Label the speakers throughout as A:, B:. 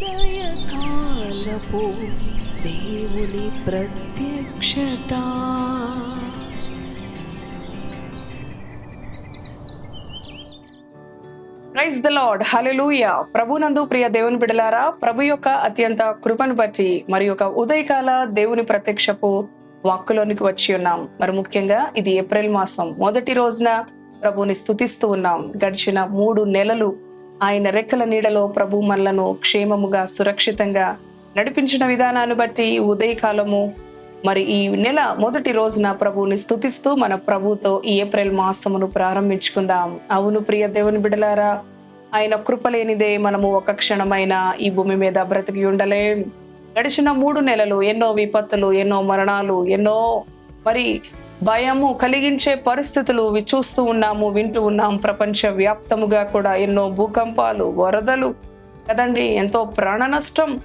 A: ఉదయకాలపు దేవుని ప్రత్యక్షత.
B: ప్రైజ్ ద లార్డ్ హలెలూయ ప్రభునందు ప్రియ దేవుని బిడలారా ప్రభు యొక్క అత్యంత కృపను బట్టి మరి యొక్క ఉదయకాల దేవుని ప్రత్యక్షపు వాక్కులోనికి వచ్చి ఉన్నాం. మరి ముఖ్యంగా ఇది ఏప్రిల్ మాసం. మొదటి రోజున ప్రభుని స్థుతిస్తూ ఉన్నాం. గడిచిన మూడు నెలలు ఆయన రెక్కల నీడలో ప్రభు మనలను క్షేమముగా సురక్షితంగా నడిపించిన విధానాన్ని బట్టి ఈ ఉదయకాలము మరి ఈ నెల మొదటి రోజున ప్రభువుని స్తుతిస్తూ మన ప్రభుతో ఈ ఏప్రిల్ మాసమును ప్రారంభించుకుందాం. అవును ప్రియ దేవుని బిడలారా ఆయన కృపలేనిదే మనము ఒక క్షణమైన ఈ భూమి మీద బ్రతికి ఉండలేం. గడిచిన మూడు నెలలు ఎన్నో విపత్తులు ఎన్నో మరణాలు ఎన్నో మరి భయము కలిగించే పరిస్థితులు చూస్తూ ఉన్నాము వింటూ ఉన్నాం. ప్రపంచ వ్యాప్తముగా కూడా ఎన్నో భూకంపాలు వరదలు కదండి ఎంతో ప్రాణ నష్టం.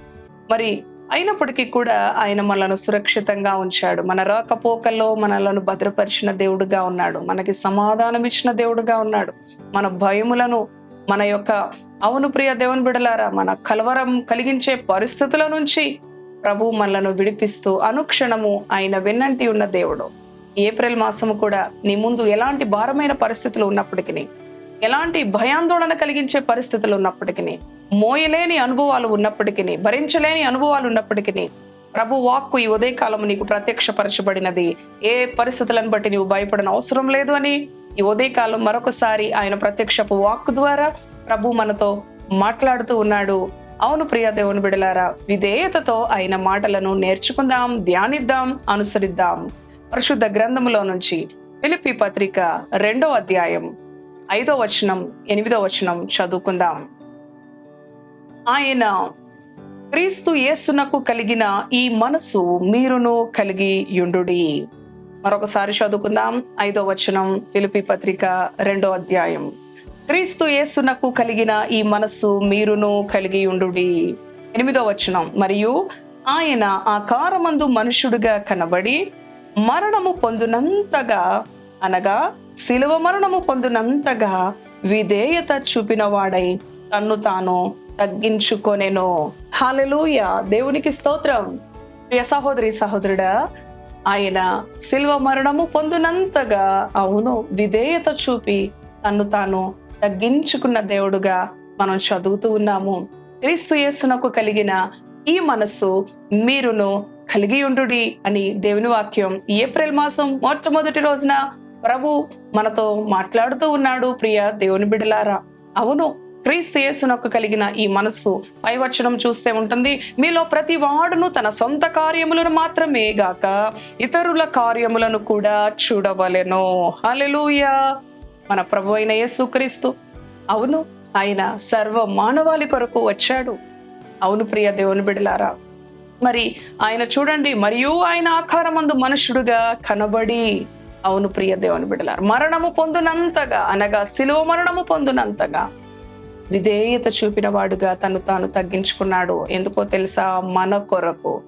B: మరి అయినప్పటికీ కూడా ఆయన మనలను సురక్షితంగా ఉంచాడు. మన రాకపోకల్లో మనలను భద్రపరిచిన దేవుడుగా ఉన్నాడు. మనకి సమాధానం ఇచ్చిన దేవుడుగా ఉన్నాడు. మన భయములను మన యొక్క అవును ప్రియ దేవుని బిడలారా మన కలవరం కలిగించే పరిస్థితుల నుంచి ప్రభు మనలను విడిపిస్తూ అనుక్షణము ఆయన వెన్నంటి ఉన్న దేవుడు. ఏప్రిల్ మాసము కూడా నీ ముందు ఎలాంటి భారమైన పరిస్థితులు ఉన్నప్పటికీ ఎలాంటి భయాందోళన కలిగించే పరిస్థితులు ఉన్నప్పటికీ మోయలేని అనుభవాలు ఉన్నప్పటికీ భరించలేని అనుభవాలు ఉన్నప్పటికీ ప్రభు వాక్కు ఈ ఉదయకాలం నీకు ప్రత్యక్షపరచబడినది. ఏ పరిస్థితులను బట్టి నీవు భయపడన అవసరం లేదు అని ఈ ఉదయకాలం మరొకసారి ఆయన ప్రత్యక్షపు వాక్కు ద్వారా ప్రభు మనతో మాట్లాడుతూ ఉన్నాడు. అవును ప్రియ దేవుని బిడలారా విధేయతతో ఆయన మాటలను నేర్చుకుందాం ధ్యానిద్దాం అనుసరిద్దాం. పరిశుద్ధ గ్రంథములో నుంచి ఫిలిప్పి పత్రిక రెండో అధ్యాయం ఐదో వచనం ఎనిమిదో వచనం చదువుకుందాం. ఆయన క్రీస్తు యేసునకు కలిగిన ఈ మనసు మీరును కలిగి యుండు మరొకసారి చదువుకుందాం. ఐదో వచనం ఫిలిపి పత్రిక రెండో అధ్యాయం. క్రీస్తు యేసునకు కలిగిన ఈ మనస్సు మీరును కలిగి ఉండు ఎనిమిదో వచనం మరియు ఆయన ఆకారమందు మనుషుడుగా కనబడి మరణము పొందునంతగా అనగా శిలువ మరణము పొందునంతగా విధేయత చూపినవాడై తన్ను తాను తగ్గించుకొనెను. హాలెలూయ దేవునికి స్తోత్రం. ప్రియ సహోదరి సహోదరుడా ఆయన శిల్వ మరణము పొందునంతగా అవును విధేయత చూపి తన్ను తాను తగ్గించుకున్న దేవుడుగా మనం చదువుతూ ఉన్నాము. క్రీస్తు యేసునకు కలిగిన ఈ మనస్సు మీరును కలిగి ఉండుడి అని దేవుని వాక్యం ఈ ఏప్రిల్ మాసం మొట్టమొదటి రోజున ప్రభు మనతో మాట్లాడుతూ ఉన్నాడు ప్రియ దేవుని బిడలారా అవును క్రీస్తు యేసునకు కలిగిన ఈ మనస్సు పైవచనం చూస్తే ఉంటుంది. మీలో ప్రతి వాడును తన సొంత కార్యములను మాత్రమే గాక ఇతరుల కార్యములను కూడా చూడవలెను. హల్లెలూయా. మన ప్రభు అయిన యేసుక్రీస్తు. అవును ఆయన సర్వ మానవాళి కొరకు వచ్చాడు. అవును ప్రియ దేవుని బిడలారా మరి ఆయన చూడండి మరియు ఆయన ఆకారమందు మనుషుడుగా కనబడి అవును ప్రియ దేవుని బిడలారు మరణము పొందునంతగా అనగా శిలువ మరణము పొందునంతగా విధేయత చూపిన వాడుగా తను తాను తగ్గించుకున్నాడు. ఎందుకో తెలుసా? మన కొరకు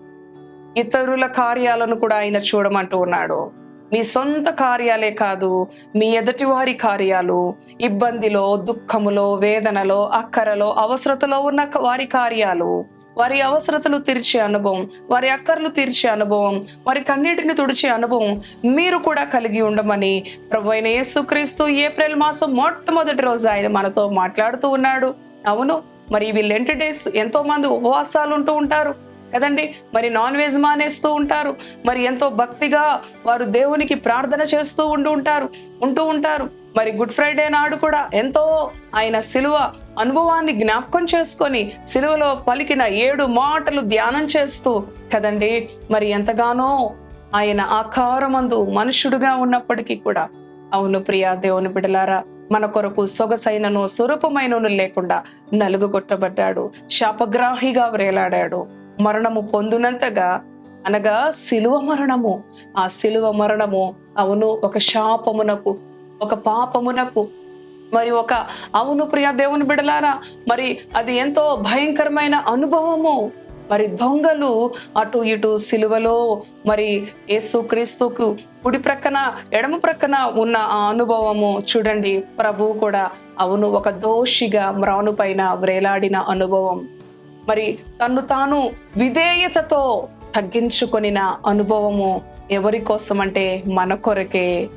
B: ఇతరుల కార్యాలను కూడా ఆయన చూడమంటూ ఉన్నాడు. మీ సొంత కార్యాలే కాదు మీ ఎదుటివారి కార్యాలు ఇబ్బందిలో దుఃఖములో వేదనలో అక్కరలో అవసరతలో ఉన్న వారి కార్యాలు వారి అవసరతలు తీర్చే అనుభవం వారి అక్కర్లు తీర్చే అనుభవం వారి కన్నీటిని తుడిచే అనుభవం మీరు కూడా కలిగి ఉండమని ప్రభు అయిన యేసుక్రీస్తు ఏప్రిల్ మాసం మొట్టమొదటి రోజు ఆయన మనతో మాట్లాడుతూ ఉన్నాడు. అవును మరి వీళ్ళెంటి డేస్? ఎంతో మంది ఉపవాసాలు ఉంటూ ఉంటారు. కదండి? మరి నాన్ వెజ్ మానేస్తూ ఉంటారు. మరి ఎంతో భక్తిగా వారు దేవునికి ప్రార్థన చేస్తూ ఉంటూ ఉంటారు ఉంటూ ఉంటారు. మరి గుడ్ ఫ్రైడే నాడు కూడా ఎంతో ఆయన సిలువ అనుభవాన్ని జ్ఞాపకం చేసుకొని సిలువలో పలికిన ఏడు మాటలు ధ్యానం చేస్తూ కదండి? మరి ఎంతగానో ఆయన ఆకారమందు మనుషుడుగా ఉన్నప్పటికీ కూడా అవును ప్రియా దేవుని బిడలారా మన కొరకు సొగసైనను స్వరూపమైనను లేకుండా నలుగుగొట్టబడ్డాడు శాపగ్రాహిగా వ్రేలాడాడు. మరణము పొందునంతగా అనగా శిలువ మరణము. ఆ శిలువ మరణము అవును ఒక శాపమునకు ఒక పాపమునకు. మరి ఒక అవును ప్రియ దేవుని బిడలారా మరి అది ఎంతో భయంకరమైన అనుభవము. మరి దొంగలు అటు ఇటు సిలువలో మరి యేసు క్రీస్తుకు కుడి ప్రక్కన ఎడమ ప్రక్కన ఉన్న ఆ అనుభవము చూడండి. ప్రభువు కూడా అవును ఒక దోషిగా మ్రాను పైన వ్రేలాడిన అనుభవం. మరి తను తాను విధేయతతో తగ్గించుకొనిన అనుభవము ఎవరి కోసం అంటే మన కొరకే.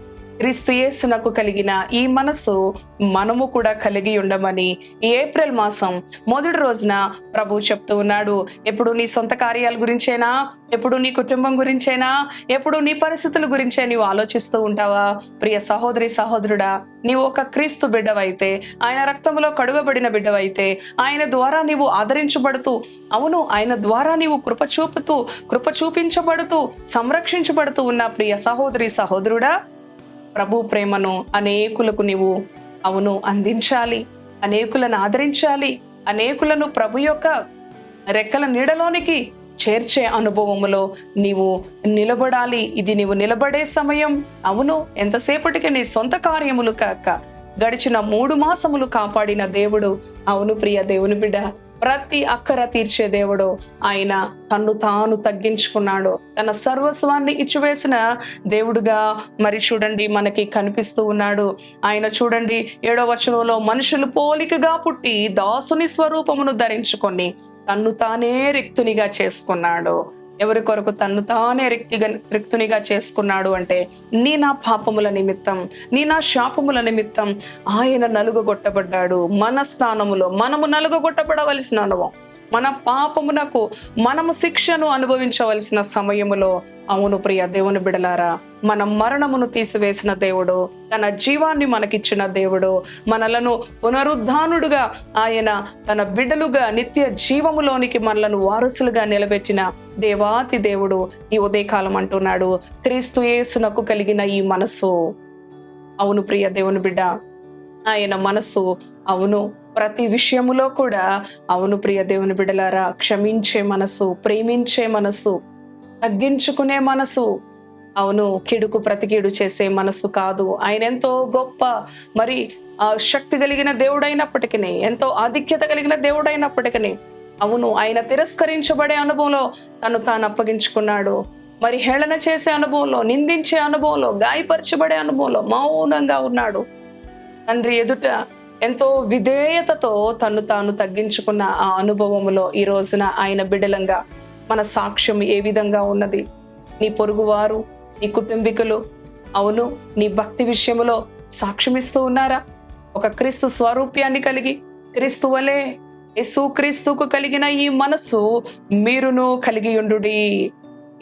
B: క్రీస్తుయేసునకు కలిగిన ఈ మనసు మనము కూడా కలిగి ఉండమని ఈ ఏప్రిల్ మాసం మొదటి రోజున ప్రభు చెప్తూ ఉన్నాడు. ఎప్పుడు నీ సొంత కార్యాల గురించేనా? ఎప్పుడు నీ కుటుంబం గురించేనా? ఎప్పుడు నీ పరిస్థితుల గురించే నీవు ఆలోచిస్తూ ఉంటావా? ప్రియ సహోదరి సహోదరుడా నీవు ఒక క్రీస్తు బిడ్డవైతే ఆయన రక్తంలో కడుగబడిన బిడ్డవైతే ఆయన ద్వారా నీవు ఆదరించబడుతూ అవును ఆయన ద్వారా నీవు కృప చూపుతూ కృప చూపించబడుతూ సంరక్షించబడుతూ ఉన్న ప్రియ సహోదరి సహోదరుడా ప్రభు ప్రేమను అనేకులకు నీవు అవును అందించాలి. అనేకులను ఆదరించాలి. అనేకులను ప్రభు యొక్క రెక్కల నీడలోనికి చేర్చే అనుభవములో నీవు నిలబడాలి. ఇది నీవు నిలబడే సమయం. అవును ఎంతసేపటికి నీ సొంత కార్యములు కాక గడిచిన మూడు మాసములు కాపాడిన దేవుడు. అవును ప్రియ దేవుని బిడ్డ ప్రతి అక్కర తీర్చే దేవుడు. ఆయన తన్ను తాను తగ్గించుకున్నాడు. తన సర్వస్వాన్ని ఇచ్చివేసిన దేవుడుగా మరి చూడండి మనకి కనిపిస్తూ ఉన్నాడు. ఆయన చూడండి ఏడో వచనంలో మనుషులు పోలికగా పుట్టి దాసుని స్వరూపమును ధరించుకొని తన్ను తానే రిక్తునిగా చేసుకున్నాడు. ఎవరి కొరకు తన్ను తానే రిక్తిగా రిక్తునిగా చేసుకున్నాడు అంటే నీ నా పాపముల నిమిత్తం నీ నా శాపముల నిమిత్తం ఆయన నలుగగొట్టబడ్డాడు. మన స్థానములో మనము నలుగగొట్టబడవలసిన అనుభవం. మన పాపమునకు మనము శిక్షను అనుభవించవలసిన సమయములో అవును ప్రియ దేవుని బిడలారా మన మరణమును తీసివేసిన దేవుడు తన జీవాన్ని మనకిచ్చిన దేవుడు మనలను పునరుద్ధానుడుగా ఆయన తన బిడ్డలుగా నిత్య జీవములోనికి మనలను వారసులుగా నిలబెట్టిన దేవాతి దేవుడు ఈ ఉదయకాలం అంటున్నాడు. క్రీస్తు యేసునకు కలిగిన ఈ మనసు అవును ప్రియ దేవుని బిడ్డ ఆయన మనసు అవును. ప్రతి విషయములో కూడా అవును ప్రియ దేవుని బిడలారా క్షమించే మనసు ప్రేమించే మనసు తగ్గించుకునే మనసు. అవును కిడుకు ప్రతికీడు చేసే మనసు కాదు. ఆయన ఎంతో గొప్ప మరి ఆ శక్తి కలిగిన దేవుడైనప్పటికీ ఎంతో ఆధిక్యత కలిగిన దేవుడైనప్పటికీ అవును ఆయన తిరస్కరించబడే అనుభవంలో తను తాను అప్పగించుకున్నాడు. మరి హేళన చేసే అనుభవంలో నిందించే అనుభవంలో గాయపరచబడే అనుభవంలో మౌనంగా ఉన్నాడు. తండ్రి ఎదుట ఎంతో విధేయతతో తను తాను తగ్గించుకున్న ఆ అనుభవములో ఈ రోజున ఆయన బిడలంగా మన సాక్ష్యం ఏ విధంగా ఉన్నది? నీ పొరుగువారు నీ కుటుంబీకులు అవును నీ భక్తి విషయములో సాక్ష్యమిస్తూ ఉన్నారా? ఒక క్రీస్తు స్వరూప్యాన్ని కలిగి క్రీస్తు వలె యేసు క్రీస్తుకు కలిగిన ఈ మనస్సు మీరును కలిగి ఉండుడి.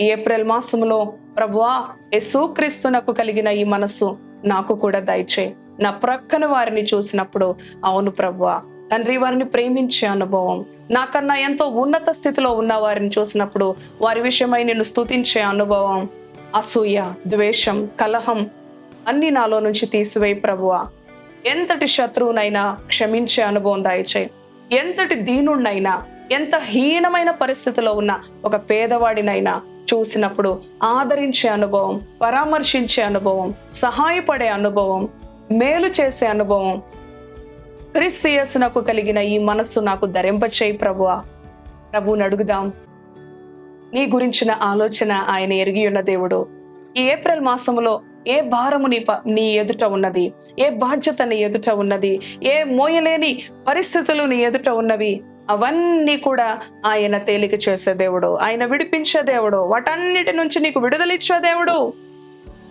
B: ఈ ఏప్రిల్ మాసములో ప్రభువా యేసు క్రీస్తునకు కలిగిన ఈ మనస్సు నాకు కూడా దయచేయి. నా ప్రక్కన వారిని చూసినప్పుడు అవును ప్రభువా తండ్రి వారిని ప్రేమించే అనుభవం. నాకన్నా ఎంతో ఉన్నత స్థితిలో ఉన్న వారిని చూసినప్పుడు వారి విషయమై నేను స్తుతించే అనుభవం. అసూయ ద్వేషం కలహం అన్ని నాలో నుంచి తీసివేయి ప్రభువా. ఎంతటి శత్రువునైనా క్షమించే అనుభవం దాయచేయి. ఎంతటి దీనుడినైనా ఎంత హీనమైన పరిస్థితిలో ఉన్న ఒక పేదవాడినైనా చూసినప్పుడు ఆదరించే అనుభవం పరామర్శించే అనుభవం సహాయపడే అనుభవం మేలు చేసే అనుభవం క్రీస్తు యేసునకు కలిగిన ఈ మనస్సు నాకు ధరింపచేయి ప్రభువా. ప్రభువుని అడుగుదాం. నీ గురించిన ఆలోచన ఆయన ఎరిగి ఉన్న దేవుడు. ఈ ఏప్రిల్ మాసములో ఏ భారము నీ ప- నీ ఎదుట ఉన్నది? ఏ బాధ్యత నీ ఎదుట ఉన్నది? ఏ మోయలేని పరిస్థితులు నీ ఎదుట ఉన్నవి? అవన్నీ కూడా ఆయన తేలిక చేసే దేవుడు. ఆయన విడిపించే దేవుడు. వాటన్నిటి నుంచి నీకు విడుదలిచ్చే దేవుడు.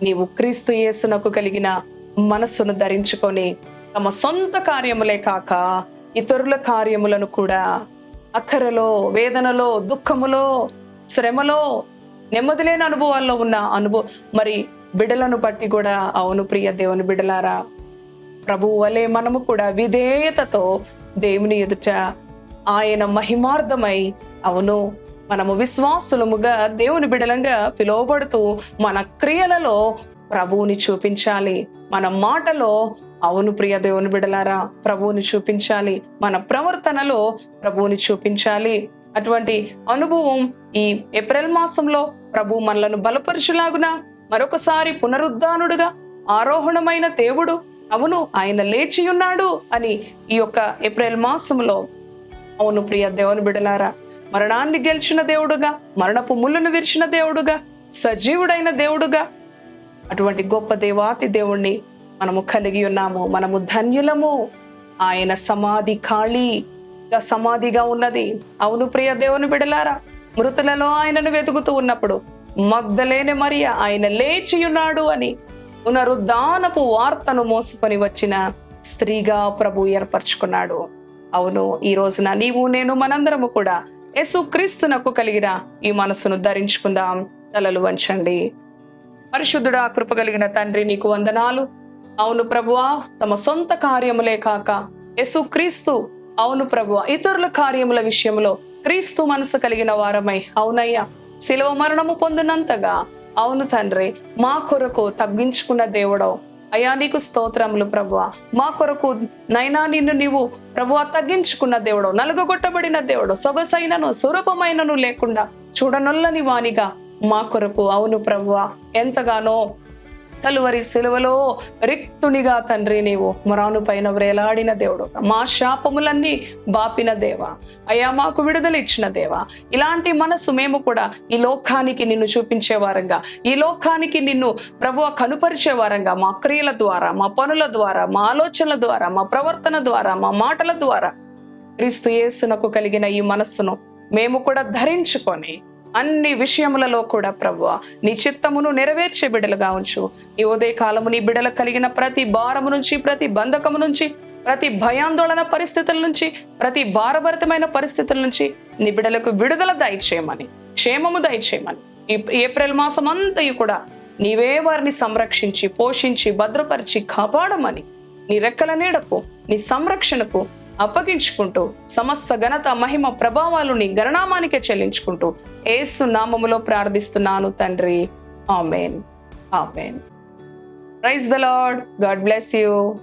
B: నీవు క్రీస్తు యేసునకు కలిగిన మనస్సును ధరించుకొని తమ సొంత కార్యములే కాక ఇతరుల కార్యములను కూడా అక్కరలో వేదనలో దుఃఖములో శ్రమలో నెమ్మదిలేని అనుభవాల్లో ఉన్న అనుభవ మరి బిడలను బట్టి కూడా అవును ప్రియ దేవుని బిడలారా ప్రభువు వలె మనము కూడా విధేయతతో దేవుని ఎదుట ఆయన మహిమార్థమై అవును. మనము విశ్వాసులముగా దేవుని బిడలంగా పిలువబడుతూ మన క్రియలలో ప్రభువుని చూపించాలి. మన మాటలో అవును ప్రియ దేవుని బిడలారా ప్రభువుని చూపించాలి. మన ప్రవర్తనలో ప్రభువుని చూపించాలి. అటువంటి అనుభవం ఈ ఏప్రిల్ మాసంలో ప్రభు మనలను బలపరచులాగున మరొకసారి పునరుద్ధానుడుగా ఆరోహణమైన దేవుడు అవును ఆయన లేచి ఉన్నాడు అని ఈ యొక్క ఏప్రిల్ మాసంలో అవును ప్రియ దేవుని బిడలారా మరణాన్ని గెలిచిన దేవుడుగా మరణపు ముళ్ళను విరిచిన దేవుడుగా సజీవుడైన దేవుడుగా అటువంటి గొప్ప దేవాతి దేవుణ్ణి మనము కలిగి ఉన్నాము. మనము ధన్యులము. ఆయన సమాధి ఖాళీ సమాధిగా ఉన్నది. అవును ప్రియ దేవుని బిడలారా మృతులలో ఆయనను వెతుకుతూ ఉన్నప్పుడు మగ్ధలేని మరియ ఆయన లేచి ఉన్నాడు అని పునరుద్ధానపు వార్తను మోసుకొని వచ్చిన స్త్రీగా ప్రభు ఏర్పరచుకున్నాడు. అవును ఈ రోజున నీవు నేను మనందరము కూడా యేసు క్రీస్తునకు కలిగిన ఈ మనసును ధరించుకుందాం. తలలు వంచండి. పరిశుద్ధుడా కృపగలిగిన తండ్రి నీకు వందనాలు. అవును ప్రభువా తమ సొంత కార్యములే కాక యసు క్రీస్తు. అవును ప్రభువా ఇతరుల కార్యముల విషయంలో క్రీస్తు మనసు కలిగిన వారమై అవునయ్యా. శిలవ మరణము పొందినంతగా అవును తండ్రి మా కొరకు తగ్గించుకున్న దేవుడవు. అయ్యా నీకు స్తోత్రములు ప్రభువ. మా కొరకు నైనా నిన్ను నీవు ప్రభువ తగ్గించుకున్న దేవుడు నలుగొట్టబడిన దేవుడు సొగసైనను సురూపమైనను లేకుండా చూడనొల్లని వానిగా మా కొరకు అవును ప్రభువ. ఎంతగానో కలువరి సెలవులో రిక్తునిగా తండ్రి నీవు మొరాను పైన వ్రేలాడిన దేవుడు. మా శాపములన్నీ బాపిన దేవ. అయ్యా మాకు విడుదల ఇచ్చిన దేవ. ఇలాంటి మనసు మేము కూడా ఈ లోకానికి నిన్ను చూపించే వారంగా ఈ లోకానికి నిన్ను ప్రభువ కనుపరిచే వారంగా మా క్రియల ద్వారా మా పనుల ద్వారా మా ఆలోచనల ద్వారా మా ప్రవర్తన ద్వారా మా మాటల ద్వారా క్రీస్తు యేసునకు కలిగిన ఈ మనస్సును మేము కూడా ధరించుకొని అన్ని విషయములలో కూడా ప్రభు నీ చిత్తమును నెరవేర్చే బిడలుగా ఉంచు. ఈ ఉదయ కాలము నీ బిడలకు కలిగిన ప్రతి భారము నుంచి ప్రతి బంధకము నుంచి ప్రతి భయాందోళన పరిస్థితుల నుంచి ప్రతి భారభరితమైన పరిస్థితుల నుంచి నీ బిడలకు విడుదల దయచేయమని క్షేమము దయచేయమని. ఏప్రిల్ మాసం అంతయు కూడా నీవే వారిని సంరక్షించి పోషించి భద్రపరిచి కాపాడమని. నీ రెక్కల నీడకు నీ సంరక్షణకు అప్పగించుకుంటూ సమస్త ఘనత మహిమ ప్రభావాలుని గణనామానికే చెల్లించుకుంటూ ఏసు నామములో ప్రార్థిస్తున్నాను తండ్రి. Amen. Amen. Praise the lord. God bless you.